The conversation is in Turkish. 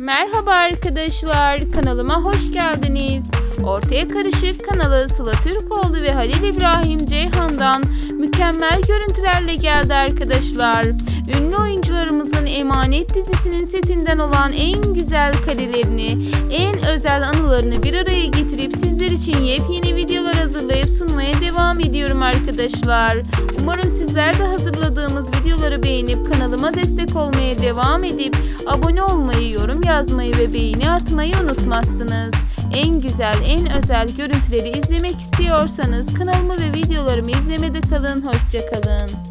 Merhaba arkadaşlar, kanalıma hoş geldiniz. Ortaya Karışık kanalı Sıla Türkoğlu ve Halil İbrahim Ceyhan'dan mükemmel görüntülerle geldi arkadaşlar. Ünlü oyuncularımızın Emanet dizisinin setinden olan en güzel karelerini, en özel anılarını bir araya getirip sizler için yepyeni videolar hazırlayıp sunmaya devam ediyorum arkadaşlar. Umarım sizler de hazırladığımız videoları beğenip kanalıma destek olmaya devam edip abone olmayı, yorum yazmayı ve beğeni atmayı unutmazsınız. En güzel, en özel görüntüleri izlemek istiyorsanız kanalımı ve videolarımı izlemede kalın. Hoşçakalın.